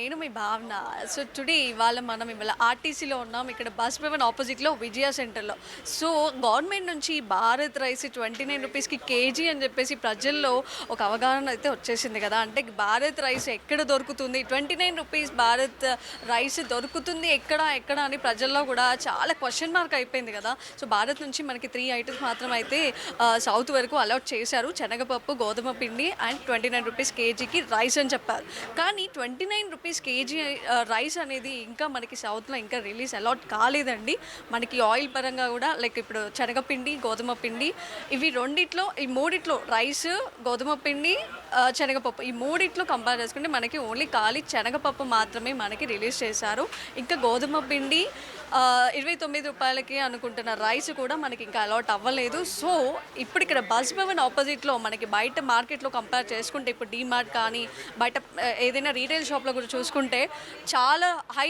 నేను మీ భావన. So today ఇవాళ మనం ఇవాళ ఆర్టీసీలో ఉన్నాం. ఇక్కడ బస్ భవన్ ఆపోజిట్లో విజయ సెంటర్లో సో గవర్నమెంట్ నుంచి భారత్ రైస్ ట్వంటీ నైన్ రూపీస్కి కేజీ అని చెప్పేసి ప్రజల్లో ఒక అవగాహన అయితే వచ్చేసింది కదా. అంటే భారత్ రైస్ ఎక్కడ దొరుకుతుంది? Twenty nine rupees Bharat rice దొరుకుతుంది ఎక్కడ ఎక్కడ అని ప్రజల్లో కూడా చాలా క్వశ్చన్ మార్క్ అయిపోయింది కదా. సో భారత్ నుంచి మనకి త్రీ ఐటమ్స్ మాత్రం అయితే సౌత్ వరకు అలౌట్ చేశారు. శనగపప్పు గోధుమ పిండి అండ్ ట్వంటీ నైన్ రూపీస్ కేజీకి రైస్ అని చెప్పారు. కానీ twenty nine rupees kg rice అనేది ఇంకా మనకి సౌత్లో ఇంకా రిలీజ్ అలాట్ కాలేదండి. మనకి ఆయిల్ పరంగా కూడా లైక్ ఇప్పుడు శనగపిండి గోధుమ పిండి ఇవి రెండిట్లో ఈ మూడిట్లో రైస్ గోధుమ పిండి uh, శనగపప్పు ఈ మూడిట్లో కంపేర్ చేసుకుంటే మనకి ఓన్లీ ఖాళీ శనగపప్పు మాత్రమే మనకి రిలీజ్ చేశారు. ఇంకా గోధుమ పిండి ఇరవై తొమ్మిది రూపాయలకి అనుకుంటున్న రైస్ కూడా మనకి ఇంకా అలాట్ అవ్వలేదు. సో ఇప్పుడు ఇక్కడ బస్ భవన్ ఆపోజిట్లో మనకి బయట మార్కెట్లో కంపేర్ చేసుకుంటే ఇప్పుడు డీమార్ట్ కానీ బయట ఏదైనా రీటైల్ షాప్లో కూడా చూసుకుంటే చాలా హై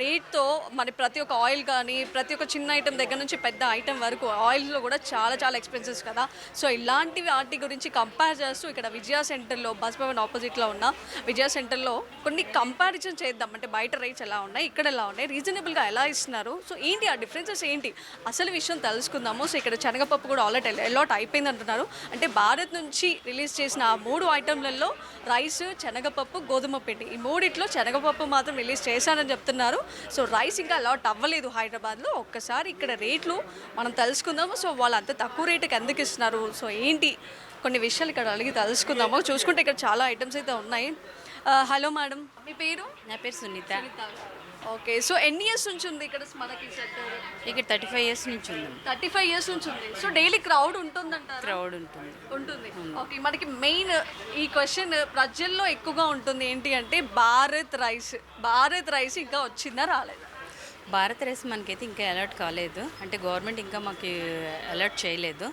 రేట్తో మన ప్రతి ఒక్క ఆయిల్ కానీ ప్రతి ఒక్క చిన్న ఐటెం దగ్గర నుంచి పెద్ద ఐటెం వరకు ఆయిల్లో కూడా చాలా చాలా ఎక్స్పెన్సెస్ కదా. సో ఇలాంటి వాటి గురించి కంపేర్ చేస్తూ ఇక్కడ విజయ సెంటర్లో బస్ భవన్ ఆపోజిట్లో ఉన్న విజయ సెంటర్లో కొన్ని కంపారిజన్ చేద్దాం. అంటే బయట రేట్స్ ఎలా ఉన్నాయి ఇక్కడ ఎలా ఉన్నాయి రీజనబుల్గా ఎలా ఇస్తున్నారు? సో ఏంటి ఆ డిఫరెన్సెస్ ఏంటి? అసలు విషయం తెలుసుకుందాము సో ఇక్కడ శనగపప్పు కూడా ఆల్రెడీ ఎలాట్ అయిపోయింది అంటున్నారు. అంటే భారత్ నుంచి రిలీజ్ చేసిన ఆ మూడు ఐటెంలలో రైస్ శనగపప్పు గోధుమ పిండి. ఈ మూడిట్లో శనగపప్పు మాత్రం రిలీజ్ చేశారని చెప్తున్నారు. సో రైస్ ఇంకా అలాట్ అవ్వలేదు హైదరాబాద్లో. ఒక్కసారి ఇక్కడ రేట్లు మనం తెలుసుకుందాము సో వాళ్ళు అంత తక్కువ రేటుకి ఎందుకు ఇస్తున్నారు? సో ఏంటి? కొన్ని విషయాలు ఇక్కడ అడిగి తెలుసుకుందాము చూసుకుంటే ఇక్కడ చాలా ఐటమ్స్ అయితే ఉన్నాయి. Hello madam. మీ పేరు? నా పేరు సునీత. ఓకే సో ఎన్ని ఇయర్స్ నుంచి ఉంది ఇక్కడ మనకి ఇక్కడ థర్టీ ఫైవ్ ఇయర్స్ నుంచి ఉంది. థర్టీ ఫైవ్ ఇయర్స్ నుంచి ఉంది. సో డైలీ క్రౌడ్ ఉంటుందంటారు? క్రౌడ్ ఉంటుంది. ఉంటుంది. ఓకే మనకి మెయిన్ ఈ క్వశ్చన్ ప్రజల్లో ఎక్కువగా ఉంటుంది ఏంటి అంటే భారత్ రైస్. భారత్ రైస్ ఇంకా వచ్చిందా రాలేదు? భారత రైస్ మనకైతే ఇంకా అలర్ట్ కాలేదు. అంటే గవర్నమెంట్ ఇంకా మాకు అలర్ట్ చేయలేదు.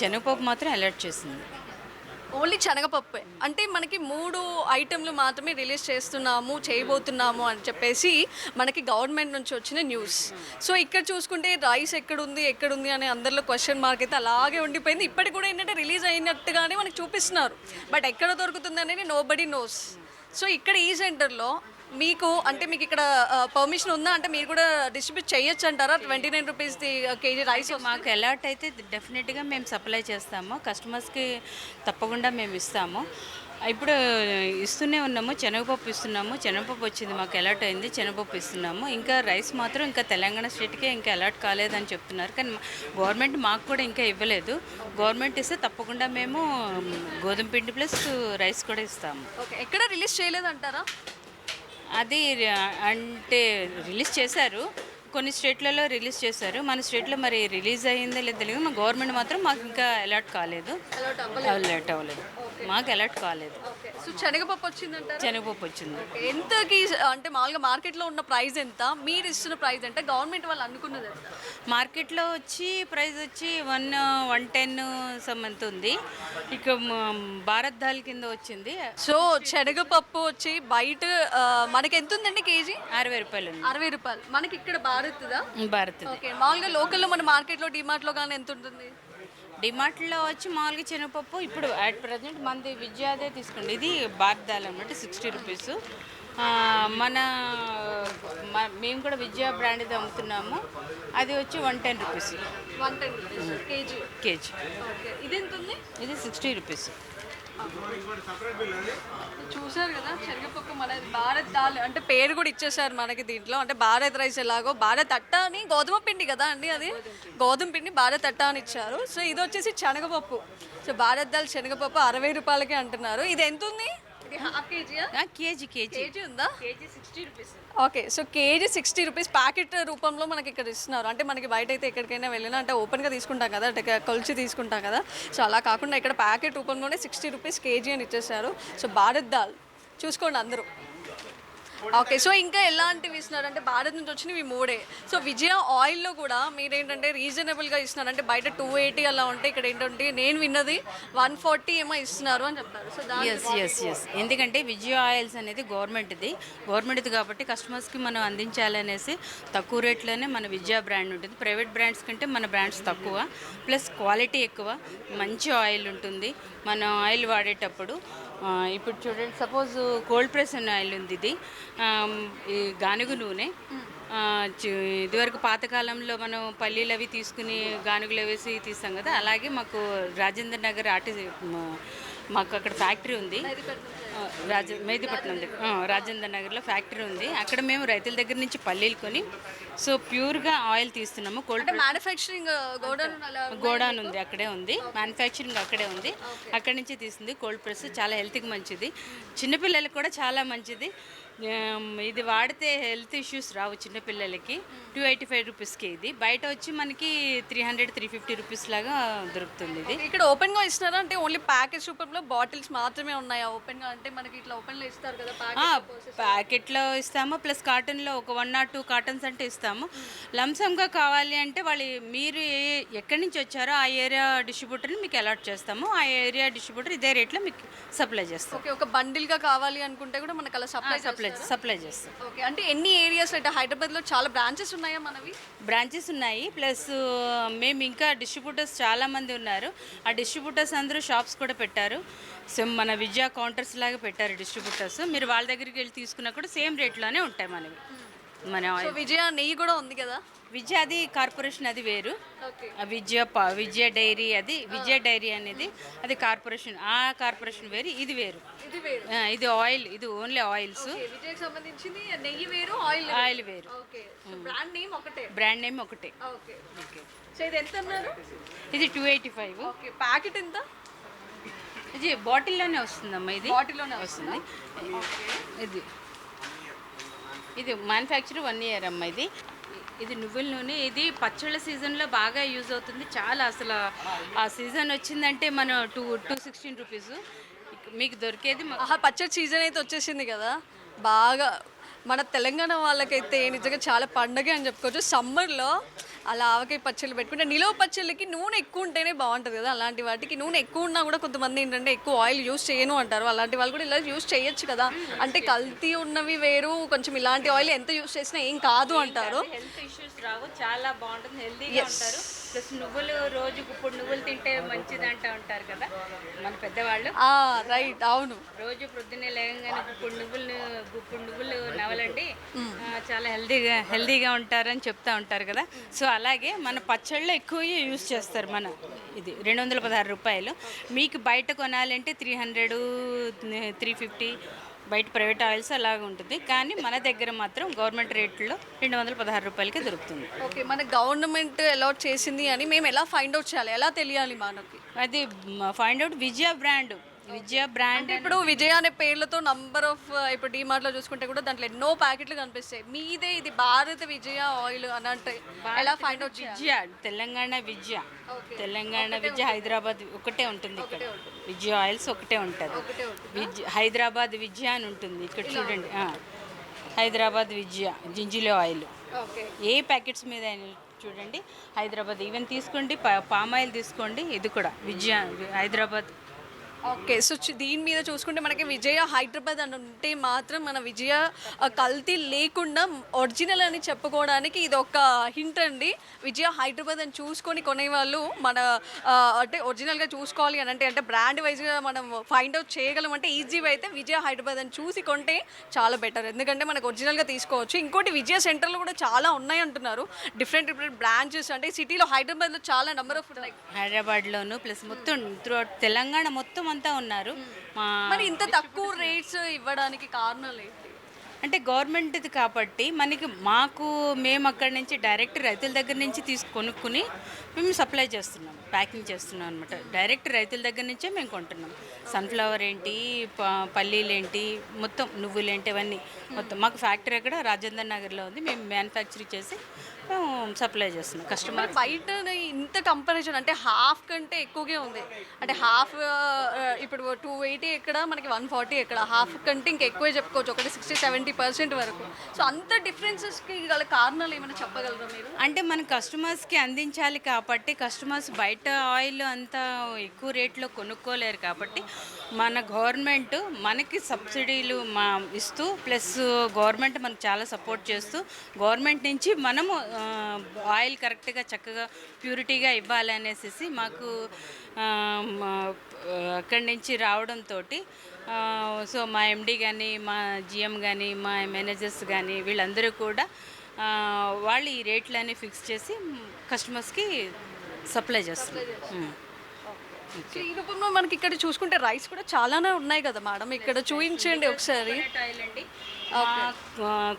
శనగపప్పు మాత్రం అలర్ట్ చేసింది. ఓన్లీ శనగపప్పే. అంటే మనకి మూడు ఐటెంలు మాత్రమే రిలీజ్ చేస్తున్నాము చేయబోతున్నాము అని చెప్పేసి మనకి గవర్నమెంట్ నుంచి వచ్చిన న్యూస్. సో ఇక్కడ చూసుకుంటే రైస్ ఎక్కడుంది ఎక్కడుంది అనే అందరిలో క్వశ్చన్ మార్క్ అయితే అలాగే ఉండిపోయింది. ఇప్పటికి కూడా ఏంటంటే రిలీజ్ అయినట్టుగానే మనకి చూపిస్తున్నారు. బట్ ఎక్కడ దొరుకుతుంది అనేది నో బడీ నోస్. సో ఇక్కడ ఈ సెంటర్లో మీకు అంటే మీకు ఇక్కడ పర్మిషన్ ఉందా? అంటే మీరు కూడా డిస్ట్రిబ్యూట్ చేయొచ్చు అంటారా? Twenty nine rupees kg rice మాకు అలర్ట్ అయితే డెఫినెట్గా మేము సప్లై చేస్తాము. కస్టమర్స్కి తప్పకుండా మేము ఇస్తాము. ఇప్పుడు ఇస్తూనే ఉన్నాము శనగపప్పు ఇస్తున్నాము. శనగపప్పు వచ్చింది మాకు అలర్ట్ అయింది శనగపప్పు ఇస్తున్నాము. ఇంకా రైస్ మాత్రం ఇంకా తెలంగాణ స్టేట్కే ఇంకా అలర్ట్ కాలేదని చెప్తున్నారు. కానీ గవర్నమెంట్ మాకు కూడా ఇంకా ఇవ్వలేదు. గవర్నమెంట్ ఇస్తే తప్పకుండా మేము గోధుమ పిండి ప్లస్ రైస్ కూడా ఇస్తాము. ఓకే ఎక్కడ రిలీజ్ చేయలేదంటారా? అది అంటే రిలీజ్ చేశారు. కొన్ని స్టేట్లలో రిలీజ్ చేశారు. మన స్టేట్లో మరి రిలీజ్ అయ్యిందో లేదో తెలియదు. మా గవర్నమెంట్ మాత్రం మాకు ఇంకా అలర్ట్ కాలేదు. అలర్ట్ అవ్వలేదు. మాకు అలర్ట్ కాలేదు. సో శనగపప్పు వచ్చిందంటారా? శనగపప్పు వచ్చింది. ఎంతకి అంటే మామూలుగా మార్కెట్లో ఉన్న ప్రైస్ ఎంత? మీరు ఇస్తున్న ప్రైస్ ఎంత? గవర్నమెంట్ వాళ్ళు అనుకున్నది ఎంత? మార్కెట్లో వచ్చి ప్రైస్ వచ్చి వన్ వన్ టెన్ సమంత ఉంది. ఇక భారత్ దాల్ కింద వచ్చింది. సో శనగపప్పు వచ్చి బయట మనకి ఎంత ఉందండి కేజీ? అరవై రూపాయలు అరవై రూపాయలు. మనకి ఇక్కడ భారత్దా? భారత్ ఓకే మామూలుగా లోకల్లో మన మార్కెట్లో డిమార్ట్లో కానీ ఎంత ఉంటుంది? డిమార్ట్లో వచ్చి మామూలుగా శనగపప్పు ఇప్పుడు అట్ ప్రజెంట్ మనది విద్యాదే తీసుకోండి ఇది భారత్ దాల్ అన్నమాట సిక్స్టీ రూపీస్ మన మేము కూడా విద్యా బ్రాండ్ది అమ్ముతున్నాము. అది వచ్చి one ten rupees one ten rupees kg. Kg ఇది ఎంత ఉంది? ఇది సిక్స్టీ రూపీస్ చూసారు కదా శనగపప్పు మన భారత్ దాల్ అంటే పేరు కూడా ఇచ్చేసారు మనకి దీంట్లో. అంటే భారత్ రైస్ ఎలాగో భారత్ అట్ట అని గోధుమ పిండి కదా అండి అది? గోధుమ పిండి భారత్ అట్ట అని ఇచ్చారు. సో ఇది వచ్చేసి శనగపప్పు. సో భారత్ దాల్ శనగపప్పు అరవై రూపాయలకే అంటున్నారు. ఇది ఎంత ఉంది ఇది హాఫ్ కేజీయా కేజీ కేజీ కేజీ. ఉందా? Kg sixty rupees okay so kg sixty rupees packet రూపంలో మనకి ఇక్కడ ఇస్తున్నారు. అంటే మనకి బయట అయితే ఎక్కడికైనా వెళ్ళినా అంటే ఓపెన్గా తీసుకుంటాం కదా అంటే కొలిచి తీసుకుంటాం కదా. సో అలా కాకుండా ఇక్కడ ప్యాకెట్ రూపంలోనే సిక్స్టీ రూపీస్ కేజీ అని ఇచ్చేసారు సో భారత్ దాల్ చూసుకోండి అందరూ. ఓకే సో ఇంకా ఎలాంటివి ఇస్తున్నారు? అంటే భారత్ నుంచి వచ్చినవి మూడే. సో విజయ ఆయిల్లో కూడా మీరేంటంటే రీజనబుల్గా ఇస్తున్నారు. అంటే బయట టూ ఎయిటీ అలా ఉంటే ఇక్కడ ఏంటంటే నేను విన్నది వన్ ఫార్టీ ఏమో ఇస్తున్నారు అని చెప్తారు. సో ఎస్ ఎస్ ఎస్ ఎందుకంటే విజయ ఆయిల్స్ అనేది గవర్నమెంట్ది. గవర్నమెంట్ది కాబట్టి కస్టమర్స్కి మనం అందించాలనేసి తక్కువ రేట్లోనే మన విజయ బ్రాండ్ ఉంటుంది. ప్రైవేట్ బ్రాండ్స్ కంటే మన బ్రాండ్స్ తక్కువ. ప్లస్ క్వాలిటీ ఎక్కువ. మంచి ఆయిల్ ఉంటుంది. మనం ఆయిల్ వాడేటప్పుడు ఇప్పుడు చూడండి సపోజ్ కోల్డ్ ప్రెస్ ఆయిల్ ఉంది ఇది. ఈ గానుగు నూనె. ఇదివరకు పాతకాలంలో మనం పల్లీలు అవి తీసుకుని గానుగులు వేసి తీస్తాం కదా అలాగే మాకు రాజేంద్ర నగర్ ఆర్టీ మాకు అక్కడ ఫ్యాక్టరీ ఉంది. రాజ మేదిపట్నం దగ్గర. రాజేంద్ర నగర్లో ఫ్యాక్టరీ ఉంది. అక్కడ మేము రైతుల దగ్గర నుంచి పల్లీలు కొని సో ప్యూర్గా ఆయిల్ తీస్తున్నాము. కోల్డ్ మ్యానుఫ్యాక్చరింగ్ గోడౌన్ ఉంది అక్కడే ఉంది. మ్యానుఫ్యాక్చరింగ్ అక్కడే ఉంది. అక్కడి నుంచి తీసింది. కోల్డ్ ప్రెస్ చాలా హెల్త్కి మంచిది. చిన్నపిల్లలకి కూడా చాలా మంచిది. ఇది వాడితే హెల్త్ ఇష్యూస్ రావు చిన్నపిల్లలకి. టూ ఎయిటీ ఫైవ్ రూపీస్కి ఇది. బయట వచ్చి మనకి three hundred three fifty rupees లాగా దొరుకుతుంది ఇది. ఇక్కడ ఓపెన్గా ఇస్తున్నారా? అంటే ఓన్లీ ప్యాకేజ్ రూపంలో బాటిల్స్ మాత్రమే ఉన్నాయా? ఓపెన్గా అంటే మనకి ఇట్లా ఓపెన్లో ఇస్తారు కదా ప్యాకెట్లో ఇస్తాము ప్లస్ కార్టన్లో ఒక వన్ ఆర్ టూ కార్టన్స్ అంటే ఇస్తాము. లంసమ్గా కావాలి అంటే వాళ్ళు మీరు ఎక్కడి నుంచి వచ్చారో ఆ ఏరియా డిస్ట్రిబ్యూటర్ని మీకు అలాట్ చేస్తాము. ఆ ఏరియా డిస్ట్రిబ్యూటర్ ఇదే రేట్లో మీకు సప్లై చేస్తాం ఓకే ఒక బండిల్గా కావాలి అనుకుంటే కూడా మనకి అలా సప్లై సప్లై సప్లై చేస్తాం. ఓకే అంటే ఎన్ని ఏరియాస్ అంటే హైదరాబాద్లో చాలా బ్రాంచెస్ ఉన్నాయా మనవి? బ్రాంచెస్ ఉన్నాయి. ప్లస్ మేము ఇంకా డిస్ట్రిబ్యూటర్స్ చాలామంది ఉన్నారు. ఆ డిస్ట్రిబ్యూటర్స్ అందరూ షాప్స్ కూడా పెట్టారు. సేమ్ మన విజయ కౌంటర్స్ లాగా పెట్టారు డిస్ట్రిబ్యూటర్స్ మీరు వాళ్ళ దగ్గరికి వెళ్ళి తీసుకున్నా కూడా సేమ్ రేట్లోనే ఉంటాయి మనవి. మన సో విజయ నెయ్యి కూడా ఉంది కదా? విజయ అది కార్పొరేషన్ అది వేరు. విజయ విజయ డైరీ అది విజయ డైరీ అనేది అది కార్పొరేషన్ ఆ కార్పొరేషన్ వేరు ఇది వేరు. ఇది ఆయిల్ ఇది ఓన్లీ ఆయిల్స్. సంబంధించింది నెయ్యి వేరు ఆయిల్ ఆయిల్ వేరు. బ్రాండ్ నేమ్ ఒకటే. బ్రాండ్ నేమ్ ఒకటే. ఇది ఎంత అన్నారు? ఇది టూ ఎయిటీ ఫైవ్. ప్యాకెట్ ఎంత? ఇది బాటిల్లోనే వస్తుందమ్మా ఇది. బాటిల్లోనే వస్తుంది. ఇది. ఇది మ్యానుఫ్యాక్చర్ వన్ ఇయర్ అమ్మ ఇది. ఇది నువ్వుల నూనె. ఇది పచ్చళ్ళ సీజన్లో బాగా యూజ్ అవుతుంది. చాలా అసలు ఆ సీజన్ వచ్చిందంటే మనం టూ టూ సిక్స్టీన్ రూపీస్ మీకు దొరికేది ఆహా పచ్చడి సీజన్ అయితే వచ్చేసింది కదా. బాగా మన తెలంగాణ వాళ్ళకైతే నిజంగా చాలా పండగ అని చెప్పుకోవచ్చు. సమ్మర్లో అలా ఆవకాయ పచ్చళ్ళు పెట్టుకుంటే నిలవ పచ్చళ్ళకి నూనె ఎక్కువ ఉంటేనే బాగుంటుంది కదా అలాంటి వాటికి. నూనె ఎక్కువ ఉన్నా కూడా కొంతమంది ఏంటంటే ఎక్కువ ఆయిల్ యూస్ చేయను అంటారు. అలాంటి వాళ్ళు కూడా ఇలా యూస్ చేయొచ్చు కదా. అంటే కల్తీ ఉన్నవి వేరు కొంచెం ఇలాంటి ఆయిల్ ఎంత యూస్ చేసినా ఏం కాదు అంటారు. హెల్త్ ఇష్యూస్ రావు చాలా బాగుంటుంది హెల్తీగా ఉంటారు. ప్లస్ నువ్వులు రోజు ఇప్పుడు నువ్వులు తింటే మంచిది అంటూ ఉంటారు కదా మన పెద్దవాళ్ళు. రైట్ అవును. రోజు ప్రొద్దున్నే లేవగానే గుప్పుడు నువ్వులు గుప్పుడు నువ్వులు నవలండి. చాలా హెల్దీగా హెల్దీగా ఉంటారని చెప్తా ఉంటారు కదా. సో అలాగే మన పచ్చళ్ళు ఎక్కువ యూస్ చేస్తారు మన ఇది రెండు వందల పదహారు రూపాయలు. మీకు బయట కొనాలంటే త్రీ హండ్రెడ్ త్రీ ఫిఫ్టీ బయట ప్రైవేట్ ఆయిల్స్ అలాగే ఉంటుంది. కానీ మన దగ్గర మాత్రం గవర్నమెంట్ రేట్లో రెండు వందల పదహారు రూపాయలకే దొరుకుతుంది. ఓకే మన గవర్నమెంట్ అలాట్ చేసింది అని మేము ఎలా ఫైండ్ అవుట్ చేయాలి? ఎలా తెలియాలి మనకి అది find out Vijaya brand. Vijaya brand అంటే ఇప్పుడు విజయ అనే పేర్లతో నంబర్ ఆఫ్ ఇప్పుడు డిమార్ట్లో చూసుకుంటే కూడా దాంట్లో ఎన్నో ప్యాకెట్లు కనిపిస్తాయి. మీదే ఇది భారత విజయ ఆయిల్ అని అంటే ఎలా ఫైండ్ అవుట్ విద్య తెలంగాణ విద్య తెలంగాణ విద్య హైదరాబాద్ ఒకటే ఉంటుంది ఇక్కడ. విద్య ఆయిల్స్ ఒకటే ఉంటుంది. విద్య హైదరాబాద్ విద్య అని ఉంటుంది. ఇక్కడ చూడండి. Hyderabad Vidya gingelly oil. Okay. ఏ ప్యాకెట్స్ మీద చూడండి. హైదరాబాద్ ఈవెన్ తీసుకోండి. పా- పామ్ ఆయిల్ తీసుకోండి. ఇది కూడా విద్య హైదరాబాద్ ఓకే సో దీని మీద చూసుకుంటే మనకి విజయ హైదరాబాద్ అని ఉంటే మాత్రం మన విజయ కల్తీ లేకుండా ఒరిజినల్ అని చెప్పుకోవడానికి ఇది ఒక హింట్ అండి. విజయ హైదరాబాద్ అని చూసుకొని కొనేవాళ్ళు మన అంటే ఒరిజినల్గా చూసుకోవాలి అని అంటే అంటే బ్రాండ్ వైజ్గా మనం ఫైండ్ అవుట్ చేయగలం అంటే ఈజీగా అయితే విజయ హైదరాబాద్ అని చూసి కొంటే చాలా బెటర్. ఎందుకంటే మనకు ఒరిజినల్గా తీసుకోవచ్చు. ఇంకోటి విజయ సెంటర్లో కూడా చాలా ఉన్నాయి అంటున్నారు. డిఫరెంట్ డిఫరెంట్ బ్రాంచెస్ అంటే సిటీలో హైదరాబాద్లో చాలా నెంబర్ ఆఫ్ హైదరాబాద్లోను ప్లస్ మొత్తం త్రూ తెలంగాణ మొత్తం అంతా ఉన్నారు. మా మరి ఇంత తక్కువ రేట్స్ ఇవ్వడానికి కారణాలు ఏంటి? అంటే గవర్నమెంట్ది కాబట్టి మనకి మాకు మేము అక్కడి నుంచి డైరెక్ట్ రైతుల దగ్గర నుంచి తీసు కొనుక్కుని మేము సప్లై చేస్తున్నాం ప్యాకింగ్ చేస్తున్నాం అనమాట డైరెక్ట్ రైతుల దగ్గర నుంచే మేము కొంటున్నాం. సన్ఫ్లవర్ ఏంటి పల్లీలు ఏంటి మొత్తం నువ్వులు ఏంటి అవన్నీ మొత్తం. మాకు ఫ్యాక్టరీ అక్కడ రాజేంద్ర నగర్లో ఉంది. మేము మ్యానుఫ్యాక్చర్ చేసి మేము సప్లై చేస్తున్నాం కస్టమర్ మరి బయట ఇంత కంపారిజన్ అంటే హాఫ్ కంటే ఎక్కువగా ఉంది. అంటే హాఫ్ ఇప్పుడు టూ ఎయిటీ ఎక్కడ మనకి వన్ ఫార్టీ ఎక్కడ. హాఫ్ కంటే ఇంకా ఎక్కువే చెప్పుకోవచ్చు ఒకటి సిక్స్టీ సెవెంటీ పర్సెంట్ వరకు. సో అంత డిఫరెన్సెస్కి గల కారణాలు ఏమైనా చెప్పగలరా మీరు? అంటే మన కస్టమర్స్కి అందించాలి కాబట్టి కస్టమర్స్ బయట ఆయిల్ అంతా ఎక్కువ రేట్లో కొనుక్కోలేరు కాబట్టి మన గవర్నమెంట్ మనకి సబ్సిడీలు మా ఇస్తూ ప్లస్ గవర్నమెంట్ మనకు చాలా సపోర్ట్ చేస్తూ గవర్నమెంట్ నుంచి మనము ఆయిల్ కరెక్ట్గా చక్కగా ప్యూరిటీగా ఇవ్వాలి అనేసి మాకు అక్కడి నుంచి రావడంతో సో మా ఎండి కానీ మా జిఎం కానీ మా మేనేజర్స్ కానీ వీళ్ళందరూ కూడా వాళ్ళు ఈ రేట్లన్నీ ఫిక్స్ చేసి కస్టమర్స్కి సప్లై చేస్తారు ఈ రూపంలో మనకి ఇక్కడ చూసుకుంటే రైస్ కూడా చాలానే ఉన్నాయి కదా మేడం? ఇక్కడ చూపించండి ఒకసారి.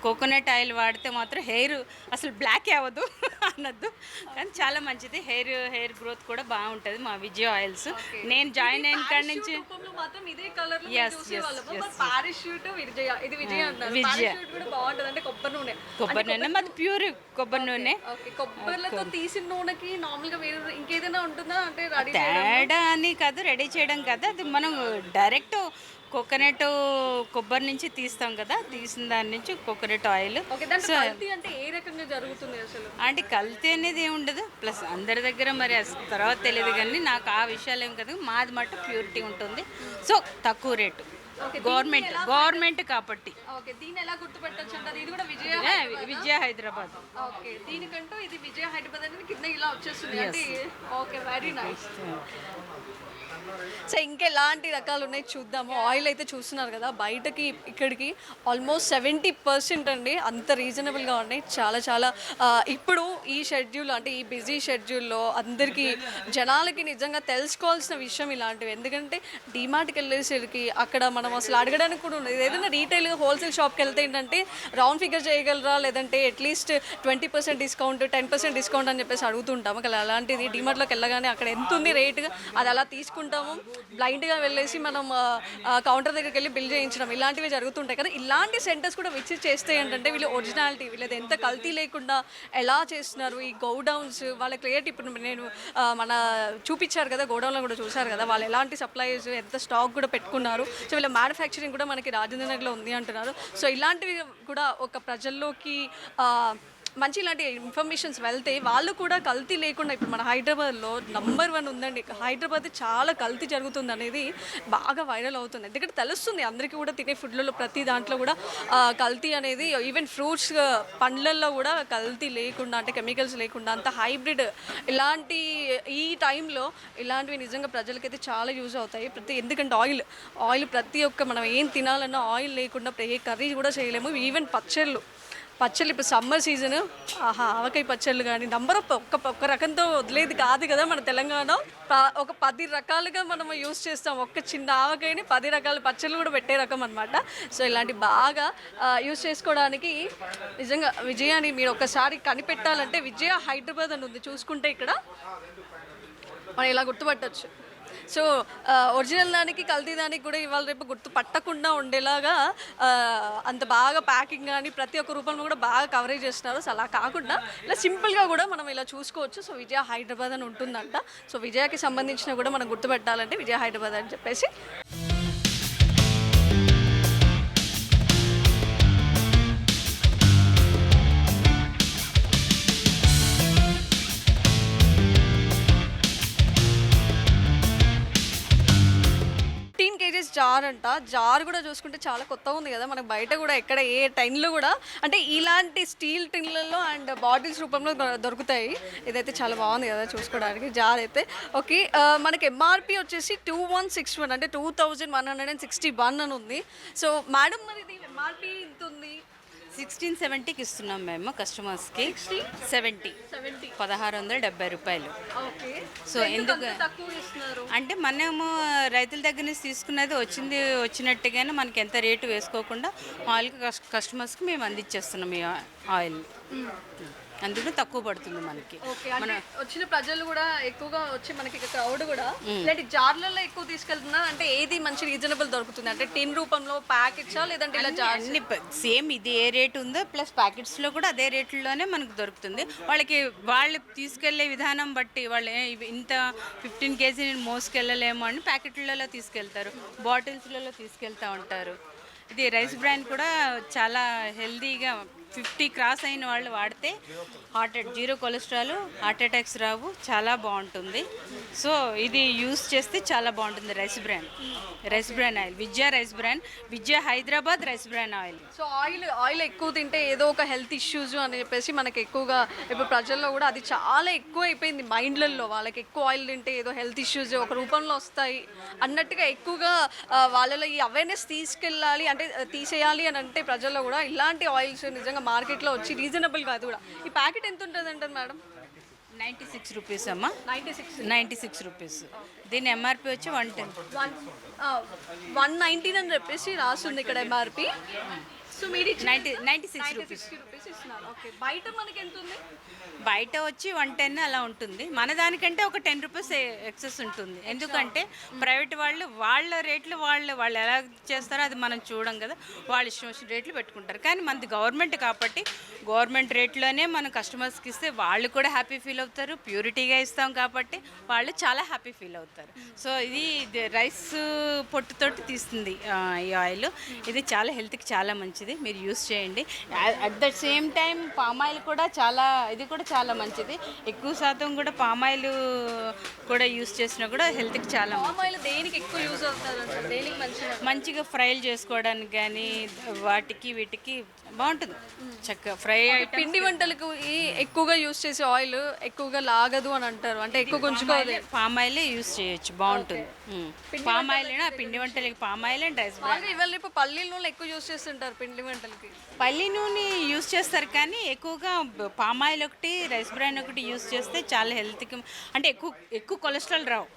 కోకోనట్ ఆయిల్ వాడితే మాత్రం హెయిర్ అసలు బ్లాక్ అవ్వదు అనద్దు కానీ చాలా మంచిది. హెయిర్ హెయిర్ గ్రోత్ కూడా బాగుంటుంది మా విజయ ఆయిల్స్. నేను జాయిన్ అయిన కాడి నుంచి విజయ కొబ్బరి నూనె. కొబ్బరి నూనె మాది ప్యూర్ కొబ్బరి నూనె. ఓకే. కొబ్బరిలతో తీసిన నూనెకి నార్మల్గా వేరే ఇంకేదైనా ఉంటుందా? అంటే తేడా అని కాదు రెడీ చేయడం కదా. అది మనం డైరెక్ట్ కోకోనట్ కొబ్బరి నుంచి తీస్తాం కదా తీసిన దాని నుంచి కోకోనట్ ఆయిల్. అంటే ఏ రకంగా జరుగుతుంది అసలు? అంటే కల్తీ అనేది ఏమి ఉండదు. ప్లస్ అందరి దగ్గర మరి తర్వాత తెలియదు కానీ నాకు ఆ విషయాలు ఏం కదా. మాది మట్టు ప్యూరిటీ ఉంటుంది. సో తక్కువ రేటు. గవర్నమెంట్ గవర్నమెంట్ కాబట్టి. ఓకే దీన్ని ఎలా గుర్తుపెట్టచ్చు? అంటారు ఇది కూడా విజయ ఏ, విజయ హైదరాబాద్. ఓకే దీనికంటూ ఇది విజయ హైదరాబాద్ అనేది కింద ఇలా వచ్చేస్తుంది. అంటే ఓకే వెరీ నైస్ సో ఇంకెలాంటి రకాలు ఉన్నాయి చూద్దాము. ఆయిల్ అయితే చూస్తున్నారు కదా బయటకి ఇక్కడికి ఆల్మోస్ట్ సెవెంటీ పర్సెంట్ అండి. అంత రీజనబుల్గా ఉన్నాయి. చాలా చాలా ఆ, ఇప్పుడు ఈ షెడ్యూల్ అంటే ఈ బిజీ షెడ్యూల్లో అందరికీ జనాలకి నిజంగా తెలుసుకోవాల్సిన విషయం ఇలాంటివి. ఎందుకంటే డిమార్ట్కి వెళ్ళేసరికి అక్కడ మనం అసలు అడగడానికి కూడా ఉండదు. ఏదైనా రీటైల్ హోల్సేల్ షాప్కి వెళ్తే ఏంటంటే రౌండ్ ఫిగర్ చేయగలరా? లేదంటే at least twenty percent discount ten percent discount అని చెప్పేసి అడుగుతుంటాము. అక్కడ అలాంటిది డిమార్ట్లోకి వెళ్ళగానే అక్కడ ఎంత ఉంది రేటుగా అది అలా తీసుకుంటాము. బ్లైండ్గా వెళ్ళేసి మనం కౌంటర్ దగ్గరికి వెళ్ళి బిల్ చేయించడం. ఇలాంటివి జరుగుతుంటాయి కదా. ఇలాంటి సెంటర్స్ కూడా విజిట్ చేస్తే ఏంటంటే వీళ్ళు ఒరిజినాలిటీ వీళ్ళది ఎంత కల్తీ లేకుండా ఎలా చేస్తున్నారు? ఈ గోడౌన్స్ వాళ్ళ క్లియర్ ఇప్పుడు నేను మన చూపించారు కదా గోడౌన్లో కూడా చూశారు కదా వాళ్ళు ఎలాంటి సప్లైస్ ఎంత స్టాక్ కూడా పెట్టుకున్నారు. సో వీళ్ళ మ్యానుఫ్యాక్చరింగ్ కూడా మనకి రాజేంద్ర నగర్లో ఉంది అంటున్నారు. సో ఇలాంటివి కూడా ఒక ప్రజల్లోకి మంచి ఇలాంటి ఇన్ఫర్మేషన్స్ వెళ్తే వాళ్ళు కూడా కల్తీ లేకుండా ఇప్పుడు మన హైదరాబాద్లో నంబర్ వన్ ఉందండి. హైదరాబాద్ చాలా కల్తీ జరుగుతుంది అనేది బాగా వైరల్ అవుతుంది. ఎందుకంటే తెలుస్తుంది అందరికీ కూడా తినే ఫుడ్లలో ప్రతి దాంట్లో కూడా కల్తీ అనేది ఈవెన్ ఫ్రూట్స్ పండ్లల్లో కూడా కల్తీ లేకుండా అంటే కెమికల్స్ లేకుండా అంత హైబ్రిడ్ ఇలాంటి ఈ టైంలో ఇలాంటివి నిజంగా ప్రజలకైతే చాలా యూజ్ అవుతాయి. ప్రతి ఎందుకంటే ఆయిల్ ఆయిల్ ప్రతి ఒక్క మనం ఏం తినాలన్నా ఆయిల్ లేకుండా ఏ కర్రీ కూడా చేయలేము. ఈవెన్ పచ్చళ్ళు పచ్చళ్ళు ఇప్పుడు సమ్మర్ సీజన్. ఆహా ఆవకాయ పచ్చళ్ళు కానీ నంబర్ ఆఫ్ ఒక్క ఒక్క రకంతో వదిలేది కాదు కదా మన తెలంగాణ ప- ఒక పది రకాలుగా మనం యూస్ చేస్తాం. ఒక్క చిన్న ఆవకాయని పది రకాల పచ్చళ్ళు కూడా పెట్టే రకం అనమాట సో ఇలాంటి బాగా యూస్ చేసుకోవడానికి నిజంగా విజయాన్ని మీరు ఒకసారి కనిపెట్టాలంటే విజయ హైదరాబాద్ అని ఉంది. చూసుకుంటే ఇక్కడ మనం ఇలా గుర్తుపట్టచ్చు. సో ఒరిజినల్ దానికి కల్తీ దానికి కూడా ఇవాళ రేపు గుర్తు పట్టకుండా ఉండేలాగా అంత బాగా ప్యాకింగ్ కానీ ప్రతి ఒక్క రూపంలో కూడా బాగా కవరేజ్ చేస్తున్నారు. సో అలా కాకుండా ఇలా సింపుల్గా కూడా మనం ఇలా చూసుకోవచ్చు. సో విజయ హైదరాబాద్ అని ఉంటుందంట. సో విజయకి సంబంధించిన కూడా మనం గుర్తుపెట్టాలంటే విజయ హైదరాబాద్ అని చెప్పేసి. జార్ అంట. జార్ కూడా చూసుకుంటే చాలా కొత్తగా ఉంది కదా. మనకు బయట కూడా ఎక్కడ ఏ టైంలో కూడా అంటే ఇలాంటి స్టీల్ టిన్లలో అండ్ బాటిల్స్ రూపంలో దొరుకుతాయి. ఇదైతే చాలా బాగుంది కదా చూసుకోవడానికి జార్ అయితే. ఓకే మనకి ఎంఆర్పి వచ్చేసి టూ వన్ సిక్స్ వన్ అంటే two thousand one hundred and sixty one అని ఉంది. సో మేడం మరి ఇది ఎంఆర్పి ఇంత ఉంది? సిక్స్టీన్ సెవెంటీకి ఇస్తున్నాం మేము కస్టమర్స్కి. సెవెంటీ. పదహారు వందల డెబ్బై రూపాయలు. ఓకే. సో ఎందుకు అంటే మనము రైతుల దగ్గర నుంచి తీసుకున్నది వచ్చింది వచ్చినట్టుగానే మనకి ఎంత రేటు వేసుకోకుండా ఆయిల్కి కస్- కస్టమర్స్కి మేము అందించేస్తున్నాం ఈ ఆయిల్ అందుకు తక్కువ పడుతుంది మనకి. వచ్చిన ప్రజలు కూడా ఎక్కువగా వచ్చి మనకి క్రౌడ్ కూడా ఇలాంటి జార్లలో ఎక్కువ తీసుకెళ్తున్నారు అంటే ఏది మంచి రీజనబుల్ దొరుకుతుంది? అంటే టిన్ రూపంలో ప్యాకెట్సా లేదంటే ఇలా జార్ అన్ని సేమ్ ఇది ఏ రేట్ ఉందో ప్లస్ ప్యాకెట్స్లో కూడా అదే రేట్లోనే మనకు దొరుకుతుంది. వాళ్ళకి వాళ్ళు తీసుకెళ్ళే విధానం బట్టి వాళ్ళు ఇంత ఫిఫ్టీన్ కేజీ నేను మోసుకెళ్ళలేము అని ప్యాకెట్లలో తీసుకెళ్తారు. బాటిల్స్లలో తీసుకెళ్తా ఉంటారు. ఇది రైస్ బ్రాండ్ కూడా చాలా హెల్దీగా ఫిఫ్టీ క్రాస్ అయిన వాళ్ళు వాడితే heart zero cholesterol heart attacks రావు చాలా బాగుంటుంది. సో ఇది యూస్ చేస్తే చాలా బాగుంటుంది rice bran rice bran oil Vidya rice bran Vidya Hyderabad rice bran oil so oil oil ఎక్కువ తింటే ఏదో ఒక హెల్త్ ఇష్యూస్ అని చెప్పేసి మనకి ఎక్కువగా ఇప్పుడు ప్రజల్లో కూడా అది చాలా ఎక్కువ అయిపోయింది మైండ్లలో వాళ్ళకి ఎక్కువ ఆయిల్ తింటే ఏదో హెల్త్ ఇష్యూస్ ఒక రూపంలో వస్తాయి అన్నట్టుగా ఎక్కువగా వాళ్ళలో ఈ అవేర్నెస్ తీసుకెళ్ళాలి అంటే తీసేయాలి అని అంటే ప్రజల్లో కూడా ఇలాంటి ఆయిల్స్ నిజంగా మార్కెట్లో వచ్చి రీజనబుల్ కాదు కూడా. ఈ ప్యాకెట్ ఎంత ఉంటుంది అంటారు మేడం? నైంటీ సిక్స్ రూపీస్ అమ్మా. Ninety six. Ninety six rupees. దీని ఎంఆర్పి వచ్చి one ten. One one nineteen అని చెప్పేసి రాస్తుంది ఇక్కడ ఎంఆర్పి సో మీరు ninety ninety six rupees. Rupees ఇస్తున్నారు. ఓకే బయట మనకి ఎంత ఉంది బయట వచ్చి వన్ టెన్ అలా ఉంటుంది. మన దానికంటే ఒక టెన్ రూపీస్ ఎక్సెస్ ఉంటుంది. ఎందుకంటే ప్రైవేట్ వాళ్ళు వాళ్ళ రేట్లు వాళ్ళు వాళ్ళు ఎలా చేస్తారో అది మనం చూడం కదా. వాళ్ళు ఇష్టం వచ్చిన రేట్లు పెట్టుకుంటారు. కానీ మనది గవర్నమెంట్ కాబట్టి గవర్నమెంట్ రేట్లోనే మనం కస్టమర్స్కి ఇస్తే వాళ్ళు కూడా హ్యాపీ ఫీల్ అవుతారు. ప్యూరిటీగా ఇస్తాం కాబట్టి వాళ్ళు చాలా హ్యాపీ ఫీల్ అవుతారు. సో ఇది రైస్ పొట్టుతోటి తీస్తుంది ఈ ఆయిల్. ఇది చాలా హెల్త్కి చాలా మంచిది. మీరు యూస్ చేయండి. At the same time palm oil కూడా చాలా ఇది కూడా చాలా మంచిది. ఎక్కువ శాతం కూడా పామాయిల్ కూడా యూస్ చేసినా కూడా హెల్త్కి చాలా మంచిది. పామ్ ఆయిల్ దేనికి ఎక్కువ యూజ్ అవుతుంది దేనికి మంచిగా? మంచిగా ఫ్రైలు చేసుకోవడానికి కానీ వాటికి వీటికి బాగుంటుంది. చక్కగా ఫ్రై పిండి వంటలకు ఎక్కువగా యూజ్ చేసే ఆయిల్ ఎక్కువగా లాగదు అని అంటారు. అంటే ఎక్కువ కొంచుకోవాలి పామ్ ఆయిల్ యూస్ చేయొచ్చు. బాగుంటుంది. పామ్ ఆయిల్ పిండి వంటలకి పామ్ ఆయిల్ అండ్ రైస్ ఇవాళ పల్లీల నూనె ఎక్కువ యూజ్ చేస్తుంటారు పిండి వంటలకి. పల్లి నూనె యూస్ చేస్తారు కానీ ఎక్కువగా పామ్ ఆయిల్ ఒకటి రైస్ బ్రాన్ ఒకటి యూస్ చేస్తే చాలా హెల్త్కి అంటే ఎక్కువ ఎక్కువ కొలెస్ట్రాల్ రావు.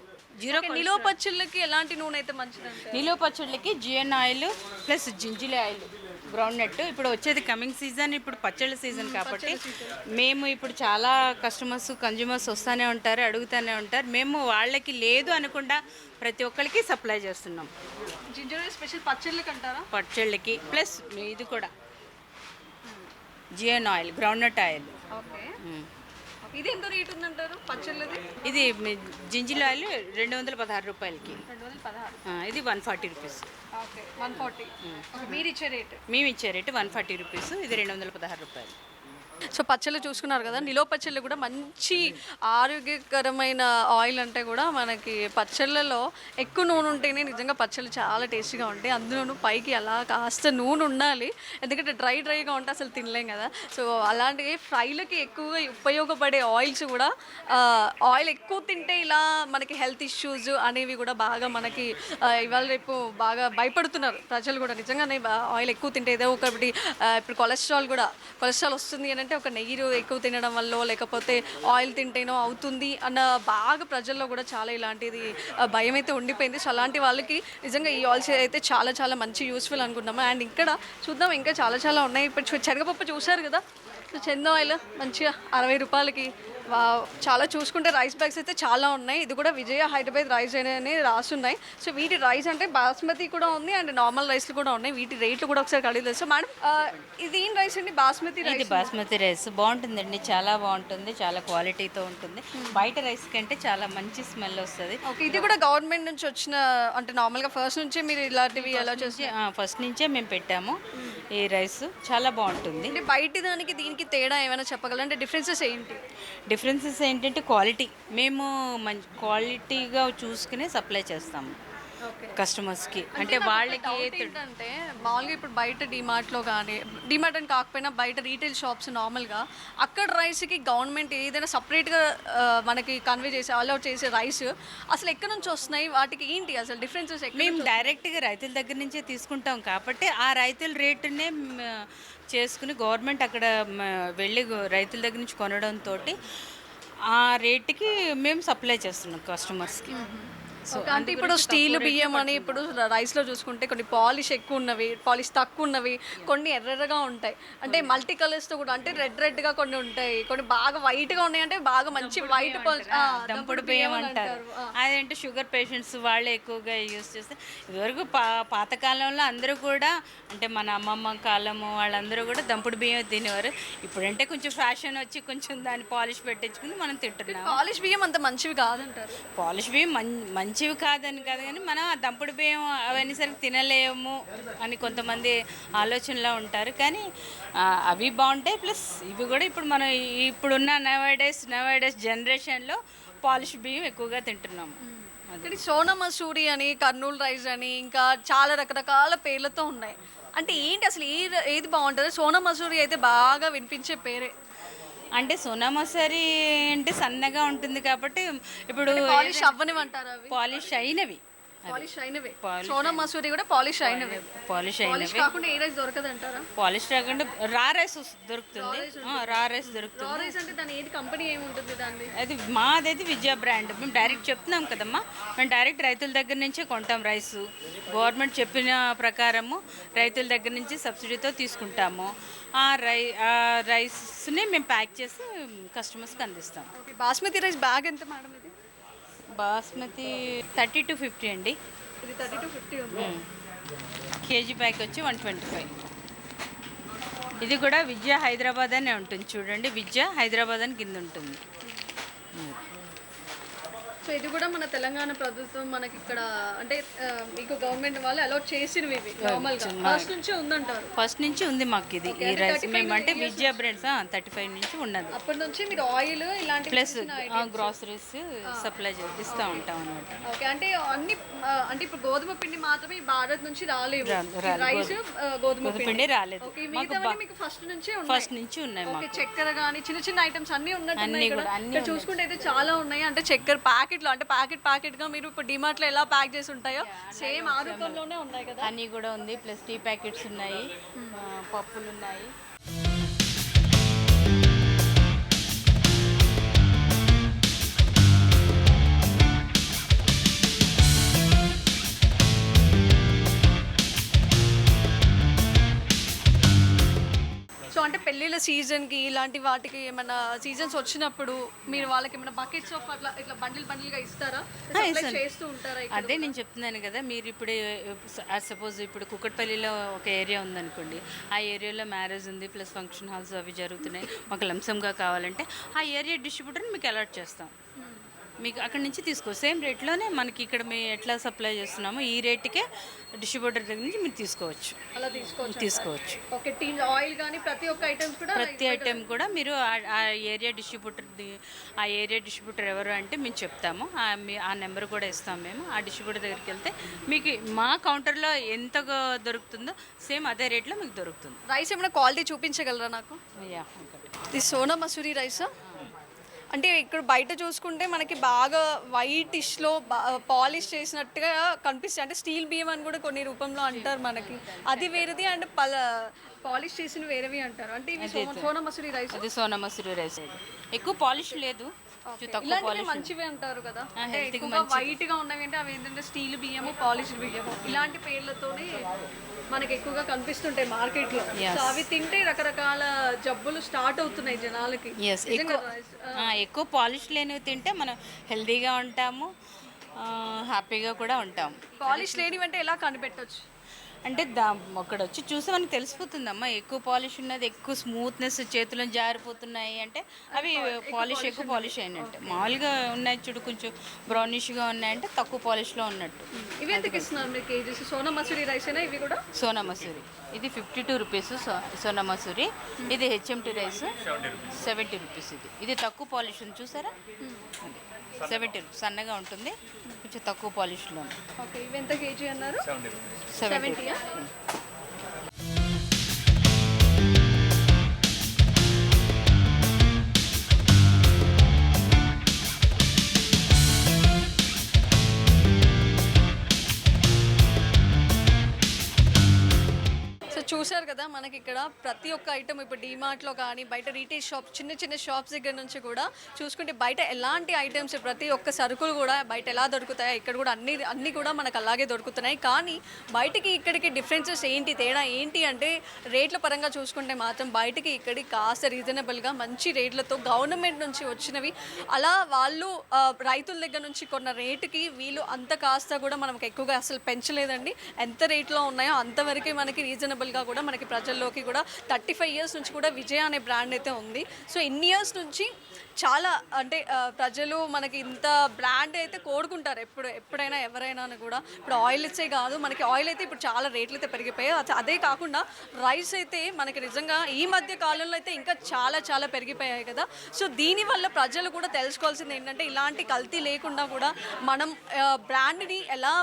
జీరో నిలువ పచ్చళ్ళకి ఎలాంటి నూనె అయితే మంచిది నిలువ పచ్చళ్ళకి GN oil plus gingelly oil. Groundnut. ఇప్పుడు వచ్చేది కమింగ్ సీజన్ ఇప్పుడు పచ్చళ్ళ సీజన్ కాబట్టి మేము ఇప్పుడు చాలా కస్టమర్స్ కన్జ్యూమర్స్ వస్తూనే ఉంటారు అడుగుతూనే ఉంటారు. మేము వాళ్ళకి లేదు అనకుండా ప్రతి ఒక్కరికి సప్లై చేస్తున్నాం. జింజర్ స్పెషల్ పచ్చళ్ళకి అంటారా? పచ్చళ్ళకి ప్లస్ ఇది కూడా. GN oil groundnut oil okay. ఇది ఎంత రేట్ ఉందంటారు? పచ్చళ్ళది? ఇది జింజిల్ ఆయిల్ రెండు వందల పదహారు రూపాయలకి. రెండు వందల పదహారు. ఇది one forty rupees. Okay one forty. మీరు ఇచ్చే రేట్? మేము ఇచ్చే రేటు వన్ ఫార్టీ రూపీస్ ఇది రెండు వందల పదహారు రూపాయలు. సో పచ్చళ్ళు చూసుకున్నారు కదా నిలువ పచ్చళ్ళు కూడా మంచి ఆరోగ్యకరమైన ఆయిల్ అంటే కూడా మనకి పచ్చళ్ళలో ఎక్కువ నూనె ఉంటేనే నిజంగా పచ్చళ్ళు చాలా టేస్టీగా ఉంటాయి. అందులోనూ పైకి అలా కాస్త నూనె ఉండాలి. ఎందుకంటే డ్రై డ్రైగా ఉంటే అసలు తినలేం కదా. సో అలాంటి ఫ్రైలకి ఎక్కువగా ఉపయోగపడే ఆయిల్స్ కూడా ఆయిల్ ఎక్కువ తింటే ఇలా మనకి హెల్త్ ఇష్యూస్ అనేవి కూడా బాగా మనకి ఇవాళ రేపు బాగా భయపడుతున్నారు ప్రజలు కూడా. నిజంగానే ఆయిల్ ఎక్కువ తింటే ఏదో ఒకటి ఇప్పుడు కొలెస్ట్రాల్ కూడా కొలెస్ట్రాల్ వస్తుంది అని అంటే ఒక నెయ్యి ఎక్కువ తినడం వల్ల లేకపోతే ఆయిల్ తింటేనో అవుతుంది అన్న బాగా ప్రజల్లో కూడా చాలా ఇలాంటిది భయం అయితే ఉండిపోయింది. సో అలాంటి వాళ్ళకి నిజంగా ఈ ఆయిల్స్ అయితే చాలా చాలా మంచి యూస్ఫుల్ అనుకుంటున్నాము. అండ్ ఇక్కడ చూద్దాం ఇంకా చాలా చాలా ఉన్నాయి. ఇప్పుడు చూ- శనగపప్పు చూశారు కదా? సో చెందో ఆయిల్ మంచిగా అరవై రూపాయలకి చాలా చూసుకుంటే రైస్ బ్యాగ్స్ అయితే చాలా ఉన్నాయి. ఇది కూడా విజయ హైదరాబాద్ రైస్ అని రాసున్నాయి. సో వీటి రైస్ అంటే బాస్మతి కూడా ఉంది అండ్ నార్మల్ రైస్లు కూడా ఉన్నాయి. వీటి రేట్లు కూడా ఒకసారి అడిగి తెలుసు మేడం ఇది ఏం రైస్ అండి? బాస్మతి రైస్ బాస్మతి రైస్ బాగుంటుందండి. చాలా బాగుంటుంది. చాలా క్వాలిటీతో ఉంటుంది. బయట రైస్ కంటే చాలా మంచి స్మెల్ వస్తుంది. ఓకే ఇది కూడా గవర్నమెంట్ నుంచి వచ్చిన అంటే నార్మల్గా ఫస్ట్ నుంచే మీరు ఇలాంటివి ఎలా చేసి ఫస్ట్ నుంచే మేము పెట్టాము ఈ రైస్ చాలా బాగుంటుంది. అంటే బయట దానికి దీనికి తేడా ఏమైనా చెప్పగలరా? అంటే డిఫరెన్సెస్ ఏంటి? డిఫరెన్సెస్ ఏంటంటే క్వాలిటీ. మేము మంచి క్వాలిటీగా చూసుకునే సప్లై చేస్తాము. కస్టమర్స్కి. అంటే వాళ్ళకి ఏంటంటే మామూలుగా ఇప్పుడు బయట డిమార్ట్లో కానీ డిమార్ట్ అని కాకపోయినా బయట రీటైల్ షాప్స్ నార్మల్గా అక్కడ రైస్కి గవర్నమెంట్ ఏదైనా సపరేట్గా మనకి కన్వే చేసే అలౌట్ చేసే రైస్ అసలు ఎక్కడి నుంచి వస్తున్నాయి? వాటికి ఏంటి అసలు డిఫరెన్సెస్ మేము డైరెక్ట్గా రైతుల దగ్గర నుంచే తీసుకుంటాం కాబట్టి ఆ రైతుల రేటునే చేసుకుని గవర్నమెంట్ అక్కడ వెళ్ళి రైతుల దగ్గర నుంచి కొనడంతో ఆ రేటుకి మేము సప్లై చేస్తున్నాం కస్టమర్స్కి సో అంటే ఇప్పుడు స్టీల్ బియ్యం అని ఇప్పుడు రైస్లో చూసుకుంటే కొన్ని పాలిష్ ఎక్కువ ఉన్నవి పాలిష్ తక్కువ ఉన్నవి కొన్ని ఎర్రగా ఉంటాయి. అంటే మల్టీ కలర్స్తో కూడా అంటే రెడ్ రెడ్గా కొన్ని ఉంటాయి కొన్ని బాగా వైట్గా ఉన్నాయి అంటే బాగా మంచి వైట్ దంపుడు బియ్యం అంటారు. అదేంటే షుగర్ పేషెంట్స్ వాళ్ళే ఎక్కువగా యూస్ చేస్తే ఇదివరకు పా పాతకాలంలో అందరూ కూడా అంటే మన అమ్మమ్మ కాలము వాళ్ళందరూ కూడా దంపుడు బియ్యం తినేవారు. ఇప్పుడంటే కొంచెం ఫ్యాషన్ వచ్చి కొంచెం దాన్ని పాలిష్ పెట్టించుకుని మనం తింటున్నాం. పాలిష్ బియ్యం అంత మంచివి కాదంటారు. పాలిష్ బియ్యం మంచి మంచివి కాదని కాదు కానీ మనం ఆ దంపుడు బియ్యం అవన్నీ సరికి తినలేము అని కొంతమంది ఆలోచనలో ఉంటారు. కానీ అవి బాగుంటాయి. ప్లస్ ఇవి కూడా ఇప్పుడు మనం ఇప్పుడున్న నవైడేస్ నవైడేస్ జనరేషన్లో పాలిష్ బియ్యం ఎక్కువగా తింటున్నాము ఇక్కడ సోనా మసూరి అని కర్నూలు రైస్ అని ఇంకా చాలా రకరకాల పేర్లతో ఉన్నాయి. అంటే ఏంటి అసలు ఏది ఏది బాగుంటుంది? సోనా మసూరి అయితే బాగా వినిపించే పేరే. అంటే సోనా మసూరి అంటే సన్నగా ఉంటుంది కాబట్టి ఇప్పుడు పాలిష్ అవ్వనివంటారు అవి? పాలిష్ అయినవి. పాలిష్ అయినవే. సోనా మసూరి కూడా పాలిష్ అయినవే. పాలిష్ పాలిష్ అయినవి కాకుండా ఏ రైస్ దొరకదు అంటారా? పాలిష్ రాకుండా రా రైస్ దొరుకుతుంది. ఆ, రా రైస్ దొరుకుతుంది. రా రైస్ అంటే దాని ఏది కంపెనీ ఏమి ఉంటుంది దాన్ని అది మాదైతే విజయ బ్రాండ్. మేము డైరెక్ట్ చెప్తున్నాం కదమ్మా. మేము డైరెక్ట్ రైతుల దగ్గర నుంచే కొంటాం రైస్. గవర్నమెంట్ చెప్పిన ప్రకారము రైతుల దగ్గర నుంచి సబ్సిడీతో తీసుకుంటాము. ఆ రై ఆ రైస్ని మేము ప్యాక్ చేసి కస్టమర్స్కి అందిస్తాం. ఓకే బాస్మతి రైస్ బ్యాగ్ ఎంత మేడం ఇది? బాస్మతి థర్టీ టు ఫిఫ్టీ అండి. ఇది థర్టీ టు ఫిఫ్టీ ఉంది. కేజీ ప్యాక్ వచ్చి వన్ ట్వంటీ ఫైవ్. ఇది కూడా విద్య హైదరాబాద్ అనే ఉంటుంది చూడండి. విద్య హైదరాబాద్ అని కింద ఉంటుంది. సో ఇది కూడా మన తెలంగాణ ప్రభుత్వం మనకి ఇక్కడ అంటే మీకు గవర్నమెంట్ వాళ్ళు అలౌట్ చేసినవి ఇవి ఫస్ట్ నుంచే ఉందంటారు. ఫస్ట్ నుంచి ఉంది మాకు ఇది. ఈ రైస్ అంటే విద్యా బ్రాండ్స్ థర్టీ ఫైవ్ నుంచి ఉన్నది. అప్పటి నుంచి మీరు ఆయిల్ ఇలాంటి ప్లస్ గ్రాసరీస్ సప్లై ఇస్తూ ఉంటాం అనమాట ఓకే అంటే అన్ని అంటే ఇప్పుడు గోధుమ పిండి మాత్రమే ఈ భారత్ నుంచి రాలేవు. రైస్ గోధుమ. పిండి. రాలేదు. మీకు ఫస్ట్ నుంచే ఫస్ట్ నుంచి ఉన్నాయి చక్కెర కానీ చిన్న చిన్న ఐటమ్స్ అన్ని ఉన్నట్టు అన్నీ కూడా, చూసుకుంటే అయితే చాలా ఉన్నాయి. అంటే చక్కెర ప్యాకెట్లు అంటే ప్యాకెట్ ప్యాకెట్గా మీరు ఇప్పుడు డిమార్ట్లో ఎలా ప్యాక్ చేసి ఉంటాయో సేమ్ ఆ రూపంలోనే ఉన్నాయి కదా? హనీ కూడా ఉంది. ప్లస్ టీ ప్యాకెట్స్ ఉన్నాయి. ఆ, పప్పులు ఉన్నాయి పెళ్ళిళ్ళ సీజన్కి ఇలాంటి వాటికి ఏమైనా సీజన్స్ వచ్చినప్పుడు మీరు వాళ్ళకి ఏమైనా బకెట్స్ ఆఫ్ అట్లా ఇట్లా బండిల్ బండిల్గా ఇస్తారా చేస్తూ ఉంటారా ఇక్కడ? అదే నేను చెప్తున్నాను కదా మీరు ఇప్పుడు సపోజ్ ఇప్పుడు కుక్కట్పల్లిలో ఒక ఏరియా ఉందనుకోండి ఆ ఏరియాలో మ్యారేజ్ ఉంది ప్లస్ ఫంక్షన్ హాల్స్ అవి జరుగుతున్నాయి మాకు లంసంగా కావాలంటే ఆ ఏరియా డిస్ట్రిబ్యూటర్ని మీకు అలాట్ చేస్తాం. మీకు అక్కడి నుంచి తీసుకో. సేమ్ రేట్లోనే మనకి ఇక్కడ మేము ఎట్లా సప్లై చేస్తున్నామో ఈ రేటుకే డిస్ట్రిబ్యూటర్ దగ్గర నుంచి మీరు తీసుకోవచ్చు. అలా తీసుకోవచ్చు తీసుకోవచ్చు. ఓకే టీ ఆయిల్ కానీ ప్రతి ఒక్క ఐటమ్స్ కూడా ప్రతి ఐటెం కూడా మీరు ఆ- ఏరియా డిస్ట్రిబ్యూటర్ ఆ ఏరియా డిస్ట్రిబ్యూటర్ ఎవరు అంటే మేము చెప్తాము. ఆ నెంబర్ కూడా ఇస్తాం మేము. ఆ డిస్ట్రిబ్యూటర్ దగ్గరికి వెళ్తే మీకు మా కౌంటర్లో ఎంత దొరుకుతుందో సేమ్ అదే రేట్లో మీకు దొరుకుతుంది. రైస్ ఏమైనా క్వాలిటీ చూపించగలరా నాకు? యా ఇది సోనా మసూరి రైస్? అంటే ఇక్కడ బయట చూసుకుంటే మనకి బాగా వైటిష్లో పాలిష్ చేసినట్టుగా కనిపిస్తాయి అంటే స్టీల్ బియ్యం అని కూడా కొన్ని రూపంలో అంటారు మనకి. అది వేరేది అండ్ పల పాలిష్ చేసిన వేరేవి అంటారు. అంటే ఇవి సోనా- మసూరి రైస్. అది సోనా మసూరి రైస్. ఎక్కువ పాలిష్ లేదు. ఇలాంటివి మంచివి అంటారు కదా. ఎక్కువగా వైట్గా ఉన్నవి అంటే అవి ఏంటంటే స్టీల్ బియ్యము పాలిష్ బియ్యము ఇలాంటి పేర్లతోనే మనకి ఎక్కువగా కనిపిస్తుంటాయి మార్కెట్లో సో అవి తింటే రకరకాల జబ్బులు స్టార్ట్ అవుతున్నాయి జనాలకి. ఎక్కువ పాలిష్ లేనివి తింటే మనం హెల్తీగా ఉంటాము హ్యాపీగా కూడా ఉంటాము పాలిష్ లేనివి అంటే ఎలా కనిపెట్టొచ్చు? అంటే దా అక్కడ వచ్చి చూస్తే మనకు తెలిసిపోతుందమ్మా. ఎక్కువ పాలిష్ ఉన్నది ఎక్కువ స్మూత్నెస్ చేతులను జారిపోతున్నాయి అంటే అవి పాలిష్ ఎక్కువ పాలిష్ అయినట్టు. మామూలుగా ఉన్నాయి చూడు కొంచెం బ్రౌనిష్గా ఉన్నాయంటే తక్కువ పాలిష్లో ఉన్నట్టు. ఇవి ఎంతకి ఇస్తున్నారు మీరు కేజీస్? సోనా మసూరి రైస్ అయినా ఇవి కూడా? సోనా మసూరి. ఇది fifty two rupees Sona Masuri. ఇది హెచ్ఎంటి రైస్. సెవెంటీ రూపీస్ ఇది. ఇది తక్కువ పాలిష్ ఉంది చూసారా సెవెంటీ రూపీస్ సన్నగా ఉంటుంది. కొంచెం తక్కువ పాలిష్లో ఓకే ఇవి ఎంత కేజీ అన్నారు? సెవెంటీ సెవెంటీయా చూశారు కదా మనకి ఇక్కడ ప్రతి ఒక్క ఐటమ్ ఇప్పుడు డిమార్ట్లో కానీ బయట రీటైల్ షాప్ చిన్న చిన్న షాప్స్ దగ్గర నుంచి కూడా చూసుకుంటే బయట ఎలాంటి ఐటమ్స్ ప్రతి ఒక్క సరుకులు కూడా బయట ఎలా దొరుకుతాయో ఇక్కడ కూడా అన్ని అన్ని కూడా మనకు అలాగే దొరుకుతున్నాయి. కానీ బయటికి ఇక్కడికి డిఫరెన్సెస్ ఏంటి తేడా ఏంటి అంటే రేట్ల పరంగా చూసుకుంటే మాత్రం బయటికి ఇక్కడికి కాస్త రీజనబుల్గా మంచి రేట్లతో గవర్నమెంట్ నుంచి వచ్చినవి అలా వాళ్ళు రైతుల దగ్గర నుంచి కొన్న రేటుకి వీళ్ళు అంత కాస్త కూడా మనకు ఎక్కువగా అసలు పెంచలేదండి. ఎంత రేట్లో ఉన్నాయో అంతవరకే మనకి రీజనబుల్గా కూడా మనకి మనకి ప్రజల్లోకి కూడా థర్టీ ఫైవ్ ఇయర్స్ నుంచి కూడా విజయ అనే బ్రాండ్ అయితే ఉంది. సో ఇన్ని ఇయర్స్ నుంచి చాలా అంటే ప్రజలు మనకి ఇంత బ్రాండ్ అయితే కోరుకుంటారు. ఎప్పుడు ఎప్పుడైనా ఎవరైనా కూడా. ఇప్పుడు ఆయిల్ ఇచ్చే కాదు. మనకి ఆయిల్ అయితే ఇప్పుడు చాలా రేట్లు అయితే పెరిగిపోయాయి. అదే కాకుండా రైస్ అయితే మనకి నిజంగా ఈ మధ్య కాలంలో అయితే ఇంకా చాలా చాలా పెరిగిపోయాయి కదా. సో దీనివల్ల ప్రజలు కూడా తెలుసుకోవాల్సింది ఏంటంటే ఇలాంటి కల్తీ లేకుండా కూడా మనం బ్రాండ్ని ఎలా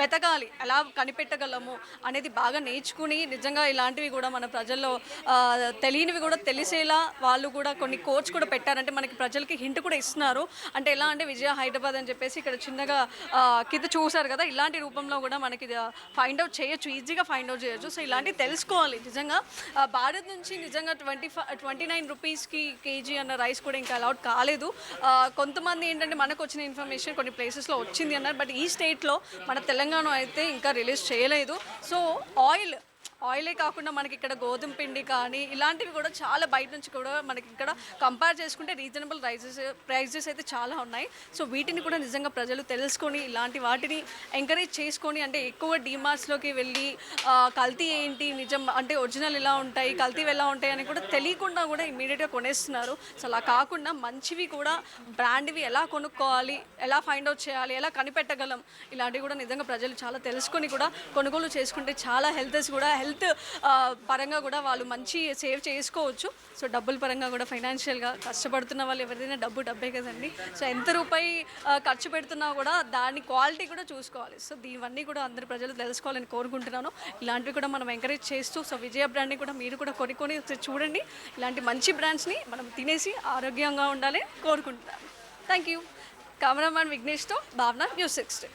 వెతకాలి. ఎలా కనిపెట్టగలము అనేది బాగా నేర్చుకుని నిజంగా ఇలాంటివి కూడా మన ప్రజల్లో తెలియనివి కూడా తెలిసేలా వాళ్ళు కూడా కొన్ని కోచ్ కూడా పెట్టారంటే మనకి ప్రజలకి హింట్ కూడా ఇస్తున్నారు. అంటే ఎలా అంటే విజయ హైదరాబాద్ అని చెప్పేసి ఇక్కడ చిన్నగా కింద చూసారు కదా ఇలాంటి రూపంలో కూడా మనకి ఫైండ్ అవుట్ చేయొచ్చు ఈజీగా ఫైండ్ అవుట్ చేయొచ్చు. సో ఇలాంటివి తెలుసుకోవాలి. నిజంగా భారత్ నుంచి నిజంగా ట్వంటీ ఫైవ్ ట్వంటీ నైన్ రూపీస్కి కేజీ అన్న రైస్ కూడా ఇంకా అలౌట్ కాలేదు. కొంతమంది ఏంటంటే మనకు వచ్చిన ఇన్ఫర్మేషన్ కొన్ని ప్లేసెస్లో వచ్చింది అన్నారు. బట్ ఈ స్టేట్లో మన తెలంగాణ అయితే ఇంకా రిలీజ్ చేయలేదు. సో ఆయిల్ ఆయిలే కాకుండా మనకి ఇక్కడ గోధుమ పిండి కానీ ఇలాంటివి కూడా చాలా బయట నుంచి కూడా మనకి ఇక్కడ కంపేర్ చేసుకుంటే రీజనబుల్ ప్రైజెస్ ప్రైజెస్ అయితే చాలా ఉన్నాయి. సో వీటిని కూడా నిజంగా ప్రజలు తెలుసుకొని ఇలాంటి వాటిని ఎంకరేజ్ చేసుకొని అంటే ఎక్కువ డిమార్ట్స్లోకి వెళ్ళి కల్తీ ఏంటి నిజం అంటే ఒరిజినల్ ఎలా ఉంటాయి కల్తీ ఎలా ఉంటాయి అని కూడా తెలియకుండా కూడా ఇమీడియట్గా కొనేస్తున్నారు. సో అలా కాకుండా మంచివి కూడా బ్రాండ్వి ఎలా కొనుక్కోవాలి ఎలా ఫైండ్ అవుట్ చేయాలి ఎలా కనిపెట్టగలం ఇలాంటివి కూడా నిజంగా ప్రజలు చాలా తెలుసుకొని కూడా కొనుగోలు చేసుకుంటే చాలా హెల్త్ కూడా హెల్త్ పరంగా కూడా వాళ్ళు మంచి సేవ్ చేసుకోవచ్చు. సో డబ్బుల పరంగా కూడా ఫైనాన్షియల్గా కష్టపడుతున్న వాళ్ళు ఎవరిదైనా డబ్బు డబ్బే కదండి. సో ఎంత రూపాయి ఖర్చు పెడుతున్నా కూడా దాని క్వాలిటీ కూడా చూసుకోవాలి. సో దీవన్నీ కూడా అందరు ప్రజలు తెలుసుకోవాలని కోరుకుంటున్నాను. ఇలాంటివి కూడా మనం ఎంకరేజ్ చేస్తూ సో విజయ బ్రాండ్ని కూడా మీరు కూడా కొనుక్కొని చూడండి. ఇలాంటి మంచి బ్రాండ్స్ని మనం తినేసి ఆరోగ్యంగా ఉండాలని కోరుకుంటున్నాను. థ్యాంక్ యూ కెమెరామ్యాన్ విఘ్నేష్తో భావన న్యూస్ సిక్స్టీ.